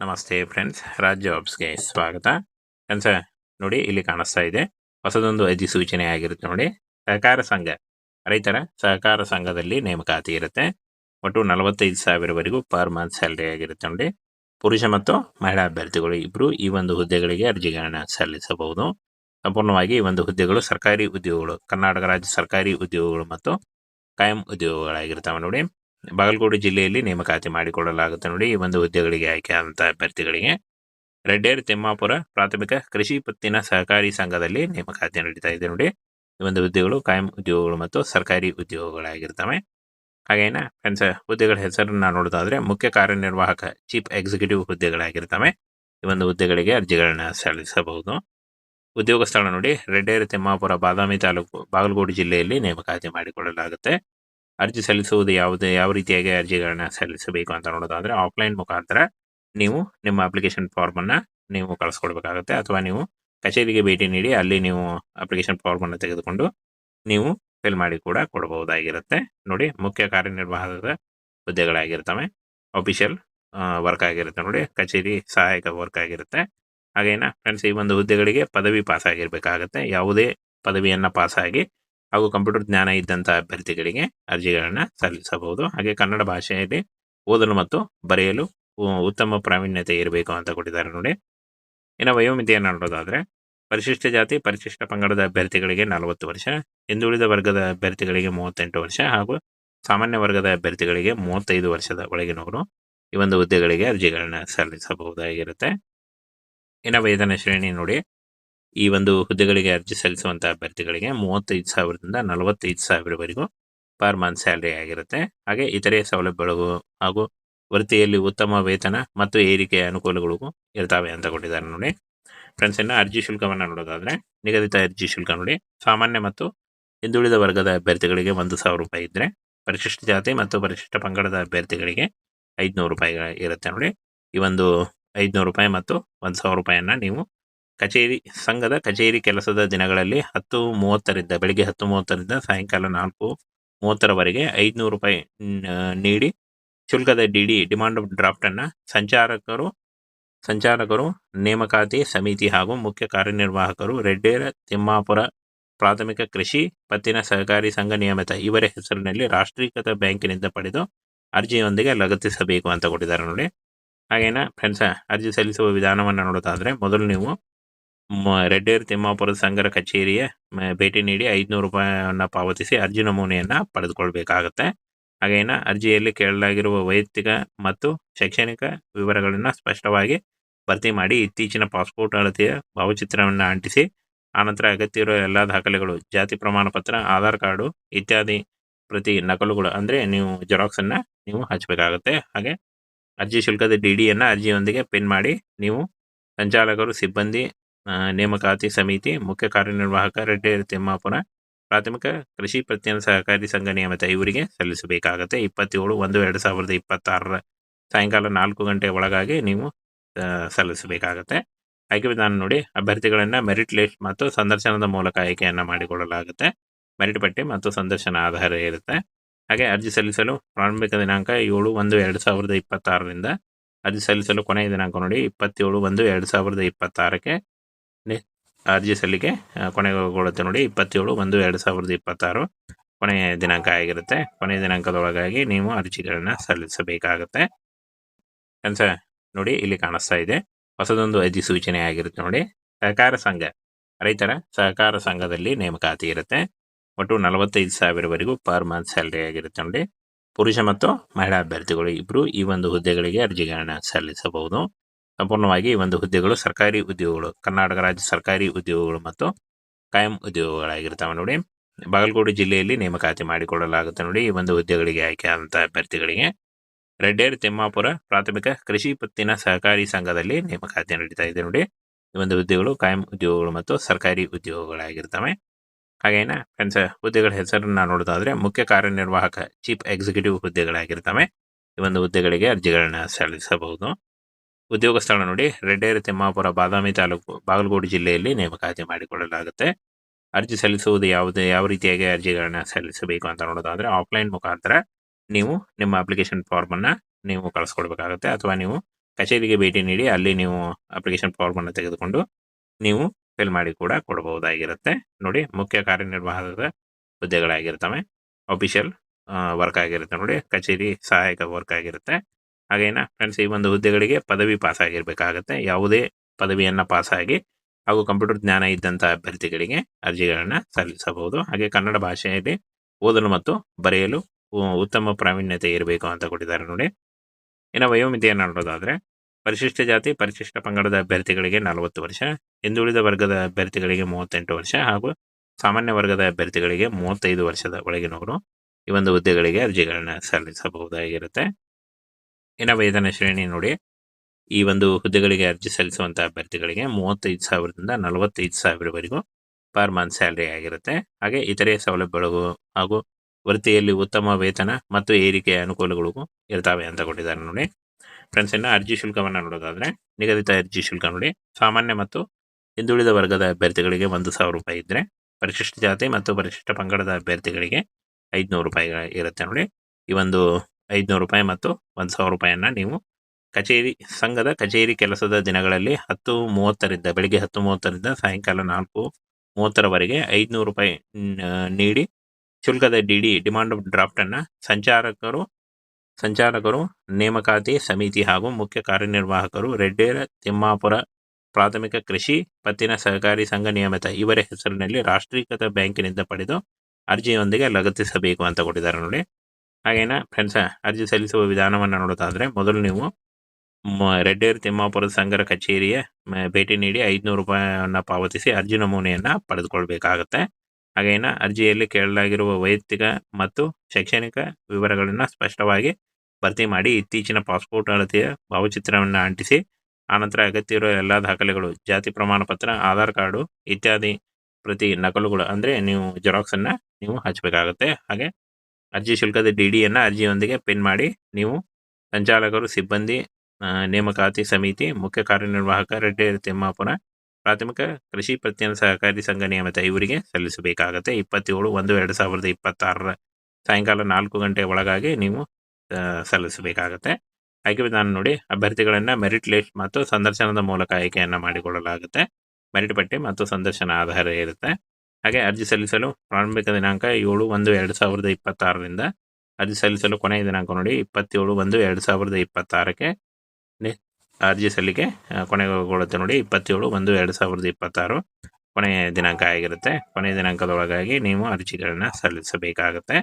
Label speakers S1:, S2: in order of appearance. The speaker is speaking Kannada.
S1: ನಮಸ್ತೆ ಫ್ರೆಂಡ್ಸ್ ರಾಜ್ ಜಾಬ್ಸ್ಗೆ ಸ್ವಾಗತ. ಫ್ರೆಂಡ್ಸ್ ನೋಡಿ, ಇಲ್ಲಿ ಕಾಣಿಸ್ತಾ ಇದೆ. ಹೊಸದೊಂದು ಅಧಿಸೂಚನೆ ಆಗಿರುತ್ತೆ ನೋಡಿ. ಸಹಕಾರ ಸಂಘ. ರೈತರ ಸಹಕಾರ ಸಂಘದಲ್ಲಿ ನೇಮಕಾತಿ ಇರುತ್ತೆ. ಒಟ್ಟು ನಲವತ್ತೈದು ಸಾವಿರವರೆಗೂ ಪರ್ ಮಂತ್ ಸ್ಯಾಲರಿ ಆಗಿರುತ್ತೆ ನೋಡಿ. ಪುರುಷ ಮತ್ತು ಮಹಿಳಾ ಅಭ್ಯರ್ಥಿಗಳು ಇಬ್ಬರು ಈ ಒಂದು ಹುದ್ದೆಗಳಿಗೆ ಅರ್ಜಿಗಳನ್ನು ಸಲ್ಲಿಸಬಹುದು. ಸಂಪೂರ್ಣವಾಗಿ ಈ ಒಂದು ಹುದ್ದೆಗಳು ಸರ್ಕಾರಿ ಉದ್ಯೋಗಗಳು. ಕರ್ನಾಟಕ ರಾಜ್ಯ ಸರ್ಕಾರಿ ಉದ್ಯೋಗಗಳು ಮತ್ತು ಕಾಯಂ ಉದ್ಯೋಗಗಳಾಗಿರ್ತವೆ ನೋಡಿ. ಬಾಗಲಕೋಟೆ ಜಿಲ್ಲೆಯಲ್ಲಿ ನೇಮಕಾತಿ ಮಾಡಿಕೊಡಲಾಗುತ್ತೆ ನೋಡಿ ಈ ಒಂದು ಹುದ್ದೆಗಳಿಗೆ ಆಯ್ಕೆ ಅಂತ ಅಭ್ಯರ್ಥಿಗಳಿಗೆ. ರೆಡ್ಡೇರ್ ತಿಮ್ಮಾಪುರ ಪ್ರಾಥಮಿಕ ಕೃಷಿ ಪತ್ತಿನ ಸಹಕಾರಿ ಸಂಘದಲ್ಲಿ ನೇಮಕಾತಿ ನಡೀತಾ ಇದೆ ನೋಡಿ. ಈ ಒಂದು ಹುದ್ದೆಗಳು ಕಾಯಂ ಉದ್ಯೋಗಗಳು ಮತ್ತು ಸರ್ಕಾರಿ ಉದ್ಯೋಗಗಳಾಗಿರ್ತವೆ. ಹಾಗೇನ ಫ್ರೆಂಡ್ಸ್, ಹುದ್ದೆಗಳ ಹೆಸರನ್ನ ನೋಡೋದಾದ್ರೆ ಮುಖ್ಯ ಕಾರ್ಯನಿರ್ವಾಹಕ, ಚೀಫ್ ಎಕ್ಸಿಕ್ಯೂಟಿವ್ ಹುದ್ದೆಗಳಾಗಿರ್ತವೆ. ಈ ಒಂದು ಹುದ್ದೆಗಳಿಗೆ ಅರ್ಜಿಗಳನ್ನ ಸಲ್ಲಿಸಬಹುದು. ಉದ್ಯೋಗ ಸ್ಥಳ ನೋಡಿ, ರೆಡ್ಡೇರ್ ತಿಮ್ಮಾಪುರ ಬಾದಾಮಿ ತಾಲೂಕು ಬಾಗಲಕೋಟೆ ಜಿಲ್ಲೆಯಲ್ಲಿ ನೇಮಕಾತಿ ಮಾಡಿಕೊಳ್ಳಲಾಗುತ್ತೆ. ಅರ್ಜಿ ಸಲ್ಲಿಸುವುದು ಯಾವುದೇ, ಯಾವ ರೀತಿಯಾಗಿ ಅರ್ಜಿಗಳನ್ನ ಸಲ್ಲಿಸಬೇಕು ಅಂತ ನೋಡೋದಾದ್ರೆ ಆಫ್ಲೈನ್ ಮುಖಾಂತರ ನೀವು ನಿಮ್ಮ ಅಪ್ಲಿಕೇಶನ್ ಫಾರ್ಮ್ ಅನ್ನ ನೀವು ಕಳಿಸ್ಕೊಡ್ಬೇಕಾಗುತ್ತೆ. ಅಥವಾ ನೀವು ಕಚೇರಿಗೆ ಭೇಟಿ ನೀಡಿ ಅಲ್ಲಿ ನೀವು ಅಪ್ಲಿಕೇಶನ್ ಫಾರ್ಮ್ ಅನ್ನು ತೆಗೆದುಕೊಂಡು ನೀವು ಫಿಲ್ ಮಾಡಿ ಕೂಡ ಕೊಡಬಹುದಾಗಿರುತ್ತೆ. ನೋಡಿ, ಮುಖ್ಯ ಕಾರ್ಯನಿರ್ವಾಹಕ ಹುದ್ದೆಗಳಾಗಿರ್ತವೆ. ಅಫಿಷಿಯಲ್ ವರ್ಕ್ ಆಗಿರುತ್ತೆ ನೋಡಿ. ಕಚೇರಿ ಸಹಾಯಕ ವರ್ಕ್ ಆಗಿರುತ್ತೆ. ಹಾಗೇನ ಫ್ರೆಂಡ್ಸ್ ಈ ಒಂದು ಹುದ್ದೆಗಳಿಗೆ ಪದವಿ ಪಾಸ್ ಆಗಿರ್ಬೇಕಾಗತ್ತೆ. ಯಾವುದೇ ಪದವಿಯನ್ನು ಆಗಿ ಹಾಗೂ ಕಂಪ್ಯೂಟರ್ ಜ್ಞಾನ ಇದ್ದಂಥ ಅಭ್ಯರ್ಥಿಗಳಿಗೆ ಅರ್ಜಿಗಳನ್ನ ಸಲ್ಲಿಸಬಹುದು. ಹಾಗೆ ಕನ್ನಡ ಭಾಷೆಯಲ್ಲಿ ಓದಲು ಮತ್ತು ಬರೆಯಲು ಉತ್ತಮ ಪ್ರಾವೀಣ್ಯತೆ ಇರಬೇಕು ಅಂತ ಕೊಟ್ಟಿದ್ದಾರೆ ನೋಡಿ. ಇನ್ನು ವಯೋಮಿತಿಯನ್ನು ನೋಡೋದಾದ್ರೆ, ಪರಿಶಿಷ್ಟ ಜಾತಿ, ಪರಿಶಿಷ್ಟ ಪಂಗಡದ ಅಭ್ಯರ್ಥಿಗಳಿಗೆ ನಲವತ್ತು ವರ್ಷ, ಹಿಂದುಳಿದ ವರ್ಗದ ಅಭ್ಯರ್ಥಿಗಳಿಗೆ ಮೂವತ್ತೆಂಟು ವರ್ಷ ಹಾಗೂ ಸಾಮಾನ್ಯ ವರ್ಗದ ಅಭ್ಯರ್ಥಿಗಳಿಗೆ ಮೂವತ್ತೈದು ವರ್ಷದ ಒಳಗಿನವರು ಈ ಒಂದು ಹುದ್ದೆಗಳಿಗೆ ಅರ್ಜಿಗಳನ್ನ ಸಲ್ಲಿಸಬಹುದಾಗಿರುತ್ತೆ. ಇನ್ನು ವೇತನ ಶ್ರೇಣಿ ನೋಡಿ. ಈ ಒಂದು ಹುದ್ದೆಗಳಿಗೆ ಅರ್ಜಿ ಸಲ್ಲಿಸುವಂತಹ ಅಭ್ಯರ್ಥಿಗಳಿಗೆ ಮೂವತ್ತೈದು ಸಾವಿರದಿಂದ ನಲವತ್ತೈದು ಸಾವಿರವರೆಗೂ ಪರ್ ಮಂತ್ ಸ್ಯಾಲರಿ ಆಗಿರುತ್ತೆ. ಹಾಗೆ ಇತರೆ ಸೌಲಭ್ಯಗಳು ಹಾಗೂ ವೃತ್ತಿಯಲ್ಲಿ ಉತ್ತಮ ವೇತನ ಮತ್ತು ಏರಿಕೆಯ ಅನುಕೂಲಗಳಿಗೂ ಇರ್ತವೆ ಅಂತ ಕೊಟ್ಟಿದ್ದಾರೆ ನೋಡಿ. ಫ್ರೆಂಡ್ಸ್ ಇನ್ನು ಅರ್ಜಿ ಶುಲ್ಕವನ್ನು ನೋಡೋದಾದ್ರೆ ನಿಗದಿತ ಅರ್ಜಿ ಶುಲ್ಕ ನೋಡಿ. ಸಾಮಾನ್ಯ ಮತ್ತು ಹಿಂದುಳಿದ ವರ್ಗದ ಅಭ್ಯರ್ಥಿಗಳಿಗೆ ಒಂದು ಸಾವಿರ ರೂಪಾಯಿ ಇದ್ರೆ ಪರಿಶಿಷ್ಟ ಜಾತಿ ಮತ್ತು ಪರಿಶಿಷ್ಟ ಪಂಗಡದ ಅಭ್ಯರ್ಥಿಗಳಿಗೆ ಐದುನೂರು ರೂಪಾಯಿ ಇರುತ್ತೆ ನೋಡಿ. ಈ ಒಂದು ಐದುನೂರು ರೂಪಾಯಿ ಮತ್ತು ಒಂದು ಸಾವಿರ ರೂಪಾಯಿಯನ್ನು ನೀವು ಕಚೇರಿ, ಸಂಘದ ಕಚೇರಿ ಕೆಲಸದ ದಿನಗಳಲ್ಲಿ ಹತ್ತು ಮೂವತ್ತರಿಂದ, ಬೆಳಿಗ್ಗೆ ಹತ್ತು ಮೂವತ್ತರಿಂದ ಸಾಯಂಕಾಲ ನಾಲ್ಕು ಮೂವತ್ತರವರೆಗೆ ಐದುನೂರು ರೂಪಾಯಿ ನೀಡಿ ಶುಲ್ಕದ ಡಿ ಡಿ, ಡಿಮಾಂಡ್ ಡ್ರಾಫ್ಟನ್ನು ಸಂಚಾರಕರು ಸಂಚಾರಕರು ಸಂಚಾಲಕರು ನೇಮಕಾತಿ ಸಮಿತಿ ಹಾಗೂ ಮುಖ್ಯ ಕಾರ್ಯನಿರ್ವಾಹಕರು, ರೆಡ್ಡೇರ, ತಿಮ್ಮಾಪುರ ಪ್ರಾಥಮಿಕ ಕೃಷಿ, ಪತ್ತಿನ ಸಹಕಾರಿ ಸಂಘ ನಿಯಮಿತ ಇವರ ಹೆಸರಿನಲ್ಲಿ ರಾಷ್ಟ್ರೀಕೃತ ಬ್ಯಾಂಕಿನಿಂದ ಪಡೆದು ಅರ್ಜಿಯೊಂದಿಗೆ ಲಗತ್ತಿಸಬೇಕು ಅಂತ ಕೊಟ್ಟಿದ್ದಾರೆ ನೋಡಿ. ಹಾಗೇನ ಫ್ರೆಂಡ್ಸ ಅರ್ಜಿ ಸಲ್ಲಿಸುವ ವಿಧಾನವನ್ನು ನೋಡೋದಾದರೆ ಮೊದಲು ನೀವು ರೆಡ್ಡೇರ್ ತಿಮ್ಮಾಪುರದ ಸಂಘರ ಕಚೇರಿಯ ಭೇಟಿ ನೀಡಿ ಐದುನೂರು ರೂಪಾಯಿಯನ್ನು ಪಾವತಿಸಿ ಅರ್ಜಿ ನಮೂನೆಯನ್ನ ಪಡೆದುಕೊಳ್ಬೇಕಾಗತ್ತೆ. ಹಾಗೇನ ಅರ್ಜಿಯಲ್ಲಿ ಕೇಳಲಾಗಿರುವ ವೈಯಕ್ತಿಕ ಮತ್ತು ಶೈಕ್ಷಣಿಕ ವಿವರಗಳನ್ನ ಸ್ಪಷ್ಟವಾಗಿ ಭರ್ತಿ ಮಾಡಿ ಇತ್ತೀಚಿನ ಪಾಸ್ಪೋರ್ಟ್ ಅಳತೆಯ ಭಾವಚಿತ್ರವನ್ನು ಅಂಟಿಸಿ, ಆನಂತರ ಅಗತ್ಯ ಇರುವ ಎಲ್ಲ ದಾಖಲೆಗಳು, ಜಾತಿ ಪ್ರಮಾಣ ಪತ್ರ ಆಧಾರ್ ಕಾರ್ಡು ಇತ್ಯಾದಿ ಪ್ರತಿ ನಕಲುಗಳು, ಅಂದ್ರೆ ನೀವು ಜೆರಾಕ್ಸನ್ನು ನೀವು ಹಚ್ಚಬೇಕಾಗುತ್ತೆ ಹಾಗೆ ಅರ್ಜಿ ಶುಲ್ಕದ ಡಿ ಡಿಯನ್ನು ಅರ್ಜಿಯೊಂದಿಗೆ ಪಿನ್ ಮಾಡಿ ನೀವು ಸಂಚಾಲಕರು, ಸಿಬ್ಬಂದಿ ನೇಮಕಾತಿ ಸಮಿತಿ ಮುಖ್ಯ ಕಾರ್ಯನಿರ್ವಾಹಕ ರೆಡ್ಡಿ ತಿಮ್ಮಾಪುರ, ಪ್ರಾಥಮಿಕ ಕೃಷಿ ಪ್ರತ್ಯೇಕ ಸಹಕಾರಿ ಸಂಘ ನಿಯಮಿತ ಇವರಿಗೆ ಸಲ್ಲಿಸಬೇಕಾಗತ್ತೆ. ಇಪ್ಪತ್ತೇಳು ಒಂದು ಎರಡು ಸಾವಿರದ ಇಪ್ಪತ್ತಾರರ ಸಾಯಂಕಾಲ ನಾಲ್ಕು ಗಂಟೆ ಒಳಗಾಗಿ ನೀವು ಸಲ್ಲಿಸಬೇಕಾಗುತ್ತೆ. ಆಯ್ಕೆ ವಿಧಾನ ನೋಡಿ, ಅಭ್ಯರ್ಥಿಗಳನ್ನು ಮೆರಿಟ್ ಲಿಸ್ಟ್ ಮತ್ತು ಸಂದರ್ಶನದ ಮೂಲಕ ಆಯ್ಕೆಯನ್ನು ಮಾಡಿಕೊಳ್ಳಲಾಗುತ್ತೆ. ಮೆರಿಟ್ ಪಟ್ಟಿ ಮತ್ತು ಸಂದರ್ಶನ ಆಧಾರ ಇರುತ್ತೆ. ಹಾಗೆ ಅರ್ಜಿ ಸಲ್ಲಿಸಲು ಪ್ರಾರಂಭಿಕ ದಿನಾಂಕ ಏಳು ಒಂದು ಎರಡು ಸಾವಿರದ ಇಪ್ಪತ್ತಾರರಿಂದ, ಅರ್ಜಿ ಸಲ್ಲಿಸಲು ಕೊನೆಯ ದಿನಾಂಕ ನೋಡಿ, ಇಪ್ಪತ್ತೇಳು ಒಂದು ಎರಡು ಸಾವಿರದ ಇಪ್ಪತ್ತಾರಕ್ಕೆ ಅರ್ಜಿ ಸಲ್ಲಿಕೆ ಕೊನೆಗೊಳ್ಳುತ್ತೆ ನೋಡಿ, ಇಪ್ಪತ್ತೇಳು ಒಂದು ಎರಡು ಸಾವಿರದ ಇಪ್ಪತ್ತಾರು. ಕೊನೆಯ ದಿನಾಂಕ ಆಗಿರುತ್ತೆ. ಕೊನೆಯ ದಿನಾಂಕದೊಳಗಾಗಿ ನೀವು ಅರ್ಜಿಗಳನ್ನ ಸಲ್ಲಿಸಬೇಕಾಗುತ್ತೆ. ಅಂತ ನೋಡಿ, ಇಲ್ಲಿ ಕಾಣಿಸ್ತಾ ಇದೆ. ಹೊಸದೊಂದು ಅಧಿಸೂಚನೆ ಆಗಿರುತ್ತೆ ನೋಡಿ. ಸಹಕಾರ ಸಂಘ. ರೈತರ ಸಹಕಾರ ಸಂಘದಲ್ಲಿ ನೇಮಕಾತಿ ಇರುತ್ತೆ. ಒಟ್ಟು ನಲವತ್ತೈದು ಸಾವಿರವರೆಗೂ ಪರ್ ಮಂತ್ ಸ್ಯಾಲ್ರಿ ಆಗಿರುತ್ತೆ ನೋಡಿ. ಪುರುಷ ಮತ್ತು ಮಹಿಳಾ ಅಭ್ಯರ್ಥಿಗಳು ಇಬ್ಬರು ಈ ಒಂದು ಹುದ್ದೆಗಳಿಗೆ ಅರ್ಜಿಗಳನ್ನ ಸಲ್ಲಿಸಬಹುದು. ಸಂಪೂರ್ಣವಾಗಿ ಈ ಒಂದು ಹುದ್ದೆಗಳು ಸರ್ಕಾರಿ ಉದ್ಯೋಗಗಳು. ಕರ್ನಾಟಕ ರಾಜ್ಯ ಸರ್ಕಾರಿ ಉದ್ಯೋಗಗಳು ಮತ್ತು ಕಾಯಂ ಉದ್ಯೋಗಗಳಾಗಿರ್ತಾವೆ ನೋಡಿ. ಬಾಗಲಕೋಟೆ ಜಿಲ್ಲೆಯಲ್ಲಿ ನೇಮಕಾತಿ ಮಾಡಿಕೊಳ್ಳಲಾಗುತ್ತೆ ನೋಡಿ ಈ ಒಂದು ಹುದ್ದೆಗಳಿಗೆ ಆಯ್ಕೆ ಆದಂತಹ ಅಭ್ಯರ್ಥಿಗಳಿಗೆ. ರೆಡ್ಡೇರ್ ತಿಮ್ಮಾಪುರ ಪ್ರಾಥಮಿಕ ಕೃಷಿ ಪತ್ತಿನ ಸಹಕಾರಿ ಸಂಘದಲ್ಲಿ ನೇಮಕಾತಿ ನಡೀತಾ ಇದೆ ನೋಡಿ. ಈ ಒಂದು ಹುದ್ದೆಗಳು ಕಾಯಂ ಉದ್ಯೋಗಗಳು ಮತ್ತು ಸರ್ಕಾರಿ ಉದ್ಯೋಗಗಳಾಗಿರ್ತವೆ. ಹಾಗೇನ ಫ್ರೆಂಡ್ಸ್, ಹುದ್ದೆಗಳ ಹೆಸರನ್ನ ನೋಡೋದಾದ್ರೆ ಮುಖ್ಯ ಕಾರ್ಯನಿರ್ವಾಹಕ, ಚೀಫ್ ಎಕ್ಸಿಕ್ಯೂಟಿವ್ ಹುದ್ದೆಗಳಾಗಿರ್ತವೆ. ಈ ಒಂದು ಹುದ್ದೆಗಳಿಗೆ ಅರ್ಜಿಗಳನ್ನ ಸಲ್ಲಿಸಬಹುದು. ಉದ್ಯೋಗ ಸ್ಥಳ ನೋಡಿ ರೆಡ್ಡೇರಿ ತಿಮ್ಮಾಪುರ, ಬಾದಾಮಿ ತಾಲೂಕು, ಬಾಗಲಕೋಟೆ ಜಿಲ್ಲೆಯಲ್ಲಿ ನೇಮಕಾತಿ ಮಾಡಿಕೊಳ್ಳಲಾಗುತ್ತೆ. ಅರ್ಜಿ ಸಲ್ಲಿಸುವುದು ಯಾವುದೇ, ಯಾವ ರೀತಿಯಾಗಿ ಅರ್ಜಿಗಳನ್ನ ಸಲ್ಲಿಸಬೇಕು ಅಂತ ನೋಡೋದಾದ್ರೆ ಆಫ್ಲೈನ್ ಮುಖಾಂತರ ನೀವು ನಿಮ್ಮ ಅಪ್ಲಿಕೇಶನ್ ಫಾರ್ಮ್ ಅನ್ನ ನೀವು ಕಳಿಸ್ಕೊಡ್ಬೇಕಾಗುತ್ತೆ. ಅಥವಾ ನೀವು ಕಚೇರಿಗೆ ಭೇಟಿ ನೀಡಿ ಅಲ್ಲಿ ನೀವು ಅಪ್ಲಿಕೇಶನ್ ಫಾರ್ಮ್ ಅನ್ನು ತೆಗೆದುಕೊಂಡು ನೀವು ಫಿಲ್ ಮಾಡಿ ಕೂಡ ಕೊಡಬಹುದಾಗಿರುತ್ತೆ. ನೋಡಿ, ಮುಖ್ಯ ಕಾರ್ಯನಿರ್ವಾಹಕದ ಹುದ್ದೆಗಳಾಗಿರ್ತವೆ. ಅಫಿಷಿಯಲ್ ವರ್ಕ್ ಆಗಿರುತ್ತೆ ನೋಡಿ. ಕಚೇರಿ ಸಹಾಯಕ ವರ್ಕ್ ಆಗಿರುತ್ತೆ. ಹಾಗೇನ ಫ್ರೆಂಡ್ಸ್ ಈ ಒಂದು ಹುದ್ದೆಗಳಿಗೆ ಪದವಿ ಪಾಸ್ ಆಗಿರ್ಬೇಕಾಗತ್ತೆ. ಯಾವುದೇ ಪದವಿಯನ್ನು ಪಾಸ್ ಆಗಿ ಹಾಗೂ ಕಂಪ್ಯೂಟರ್ ಜ್ಞಾನ ಇದ್ದಂಥ ಅಭ್ಯರ್ಥಿಗಳಿಗೆ ಅರ್ಜಿಗಳನ್ನು ಸಲ್ಲಿಸಬಹುದು. ಹಾಗೆ ಕನ್ನಡ ಭಾಷೆಯಲ್ಲಿ ಓದಲು ಮತ್ತು ಬರೆಯಲು ಉತ್ತಮ ಪ್ರಾವೀಣ್ಯತೆ ಇರಬೇಕು ಅಂತ ಕೊಟ್ಟಿದ್ದಾರೆ ನೋಡಿ. ಇನ್ನು ವಯೋಮಿತಿಯನ್ನು ನೋಡೋದಾದರೆ, ಪರಿಶಿಷ್ಟ ಜಾತಿ, ಪರಿಶಿಷ್ಟ ಪಂಗಡದ ಅಭ್ಯರ್ಥಿಗಳಿಗೆ ನಲವತ್ತು ವರ್ಷ, ಹಿಂದುಳಿದ ವರ್ಗದ ಅಭ್ಯರ್ಥಿಗಳಿಗೆ ಮೂವತ್ತೆಂಟು ವರ್ಷ ಹಾಗೂ ಸಾಮಾನ್ಯ ವರ್ಗದ ಅಭ್ಯರ್ಥಿಗಳಿಗೆ ಮೂವತ್ತೈದು ವರ್ಷದ ಒಳಗಿನವರು ಈ ಒಂದು ಹುದ್ದೆಗಳಿಗೆ ಅರ್ಜಿಗಳನ್ನು ಸಲ್ಲಿಸಬಹುದಾಗಿರುತ್ತೆ. ಇನ್ನು ವೇತನ ಶ್ರೇಣಿ ನೋಡಿ. ಈ ಒಂದು ಹುದ್ದೆಗಳಿಗೆ ಅರ್ಜಿ ಸಲ್ಲಿಸುವಂತಹ ಅಭ್ಯರ್ಥಿಗಳಿಗೆ ಮೂವತ್ತೈದು ಸಾವಿರದಿಂದ ನಲವತ್ತೈದು ಸಾವಿರವರೆಗೂ ಪರ್ ಮಂತ್ ಸ್ಯಾಲರಿ ಆಗಿರುತ್ತೆ. ಹಾಗೆ ಇತರೆ ಸೌಲಭ್ಯಗಳು ಹಾಗೂ ವೃತ್ತಿಯಲ್ಲಿ ಉತ್ತಮ ವೇತನ ಮತ್ತು ಏರಿಕೆಯ ಅನುಕೂಲಗಳಿಗೂ ಇರ್ತಾವೆ ಅಂತ ಕೊಟ್ಟಿದ್ದಾರೆ ನೋಡಿ. ಫ್ರೆಂಡ್ಸ್ ಇನ್ನು ಅರ್ಜಿ ಶುಲ್ಕವನ್ನು ನೋಡೋದಾದ್ರೆ, ನಿಗದಿತ ಅರ್ಜಿ ಶುಲ್ಕ ನೋಡಿ. ಸಾಮಾನ್ಯ ಮತ್ತು ಹಿಂದುಳಿದ ವರ್ಗದ ಅಭ್ಯರ್ಥಿಗಳಿಗೆ ಒಂದು ಸಾವಿರ ರೂಪಾಯಿ ಇದ್ರೆ, ಪರಿಶಿಷ್ಟ ಜಾತಿ ಮತ್ತು ಪರಿಶಿಷ್ಟ ಪಂಗಡದ ಅಭ್ಯರ್ಥಿಗಳಿಗೆ ಐದುನೂರು ರೂಪಾಯಿ ಇರುತ್ತೆ ನೋಡಿ. ಈ ಒಂದು ಐದುನೂರು ರೂಪಾಯಿ ಮತ್ತು ಒಂದು ಸಾವಿರ ರೂಪಾಯಿಯನ್ನು ನೀವು ಕಚೇರಿ, ಸಂಘದ ಕಚೇರಿ ಕೆಲಸದ ದಿನಗಳಲ್ಲಿ ಹತ್ತು ಮೂವತ್ತರಿಂದ, ಬೆಳಿಗ್ಗೆ ಹತ್ತು ಮೂವತ್ತರಿಂದ ಸಾಯಂಕಾಲ ನಾಲ್ಕು ಮೂವತ್ತರವರೆಗೆ ಐದುನೂರು ರೂಪಾಯಿ ನೀಡಿ ಶುಲ್ಕದ ಡಿ ಡಿ, ಡಿಮಾಂಡ್ ಡ್ರಾಫ್ಟನ್ನು ಸಂಚಾರಕರು ಸಂಚಾಲಕರು ನೇಮಕಾತಿ ಸಮಿತಿ ಹಾಗೂ ಮುಖ್ಯ ಕಾರ್ಯನಿರ್ವಾಹಕರು, ರೆಡ್ಡೇರ, ತಿಮ್ಮಾಪುರ ಪ್ರಾಥಮಿಕ ಕೃಷಿ, ಪತ್ತಿನ ಸಹಕಾರಿ ಸಂಘ ನಿಯಮಿತ ಇವರ ಹೆಸರಿನಲ್ಲಿ ರಾಷ್ಟ್ರೀಕೃತ ಬ್ಯಾಂಕಿನಿಂದ ಪಡೆದು ಅರ್ಜಿಯೊಂದಿಗೆ ಲಗತ್ತಿಸಬೇಕು ಅಂತ ಕೊಟ್ಟಿದ್ದಾರೆ ನೋಡಿ. ಹಾಗೇನ ಫ್ರೆಂಡ್ಸ್ ಅರ್ಜಿ ಸಲ್ಲಿಸುವ ವಿಧಾನವನ್ನು ನೋಡೋದಾದರೆ ಮೊದಲು ನೀವು ರೆಡ್ಡೇರ್ ತಿಮ್ಮಾಪುರದ ಸಂಘರ ಕಚೇರಿಯ ಭೇಟಿ ನೀಡಿ ಐದುನೂರು ರೂಪಾಯಿಯನ್ನು ಪಾವತಿಸಿ ಅರ್ಜಿ ನಮೂನೆಯನ್ನ ಪಡೆದುಕೊಳ್ಬೇಕಾಗತ್ತೆ. ಹಾಗೇನ ಅರ್ಜಿಯಲ್ಲಿ ಕೇಳಲಾಗಿರುವ ವೈಯಕ್ತಿಕ ಮತ್ತು ಶೈಕ್ಷಣಿಕ ವಿವರಗಳನ್ನ ಸ್ಪಷ್ಟವಾಗಿ ಭರ್ತಿ ಮಾಡಿ ಇತ್ತೀಚಿನ ಪಾಸ್ಪೋರ್ಟ್ ಅಳತೆಯ ಭಾವಚಿತ್ರವನ್ನು ಅಂಟಿಸಿ ಆನಂತರ ಅಗತ್ಯ ಎಲ್ಲ ದಾಖಲೆಗಳು, ಜಾತಿ ಪ್ರಮಾಣ ಪತ್ರ, ಆಧಾರ್ ಕಾರ್ಡು ಇತ್ಯಾದಿ ಪ್ರತಿ ನಕಲುಗಳು ಅಂದ್ರೆ ನೀವು ಜೆರಾಕ್ಸ್ ಅನ್ನ ನೀವು ಹಚ್ಚಬೇಕಾಗತ್ತೆ ಹಾಗೆ ಅರ್ಜಿ ಶುಲ್ಕದ ಡಿ ಡಿಯನ್ನ ಅರ್ಜಿಯೊಂದಿಗೆ ಪಿನ್ ಮಾಡಿ ನೀವು ಸಂಚಾಲಕರು, ಸಿಬ್ಬಂದಿ ನೇಮಕಾತಿ ಸಮಿತಿ, ಮುಖ್ಯ ಕಾರ್ಯನಿರ್ವಾಹಕ, ರೆಡ್ಡಿ ತಿಮ್ಮಾಪುರ, ಪ್ರಾಥಮಿಕ ಕೃಷಿ ಪ್ರತ್ಯನ ಸಹಕಾರಿ ಸಂಘ ನಿಯಮಿತ ಇವರಿಗೆ ಸಲ್ಲಿಸಬೇಕಾಗುತ್ತೆ. ಇಪ್ಪತ್ತೇಳು ಒಂದು ಎರಡು ಸಾವಿರದ ಇಪ್ಪತ್ತಾರರ ಸಾಯಂಕಾಲ ನಾಲ್ಕು ಗಂಟೆ ಒಳಗಾಗಿ ನೀವು ಸಲ್ಲಿಸಬೇಕಾಗತ್ತೆ. ಆಯ್ಕೆ ವಿಧಾನ ನೋಡಿ ಅಭ್ಯರ್ಥಿಗಳನ್ನ ಮೆರಿಟ್ ಲಿಸ್ಟ್ ಮತ್ತು ಸಂದರ್ಶನದ ಮೂಲಕ ಆಯ್ಕೆಯನ್ನು ಮಾಡಿಕೊಳ್ಳಲಾಗುತ್ತೆ. ಮೆರಿಟ್ ಪಟ್ಟಿ ಮತ್ತು ಸಂದರ್ಶನ ಆಧಾರ ಇರುತ್ತೆ. ಹಾಗೆ ಅರ್ಜಿ ಸಲ್ಲಿಸಲು ಪ್ರಾರಂಭಿಕ ದಿನಾಂಕ ಏಳು ಒಂದು ಎರಡು ಸಾವಿರದ ಇಪ್ಪತ್ತಾರರಿಂದ ಅರ್ಜಿ ಸಲ್ಲಿಸಲು ಕೊನೆಯ ದಿನಾಂಕ ನೋಡಿ ಇಪ್ಪತ್ತೇಳು ಒಂದು ಎರಡು ಸಾವಿರದ ಇಪ್ಪತ್ತಾರಕ್ಕೆ ಅರ್ಜಿ ಸಲ್ಲಿಕೆ ಕೊನೆಗೊಳ್ಳುತ್ತೆ ನೋಡಿ ಇಪ್ಪತ್ತೇಳು ಒಂದು ಎರಡು ಸಾವಿರದ ಇಪ್ಪತ್ತಾರು ಕೊನೆಯ ದಿನಾಂಕ ಆಗಿರುತ್ತೆ. ಕೊನೆಯ ದಿನಾಂಕದೊಳಗಾಗಿ ನೀವು ಅರ್ಜಿಗಳನ್ನು ಸಲ್ಲಿಸಬೇಕಾಗತ್ತೆ.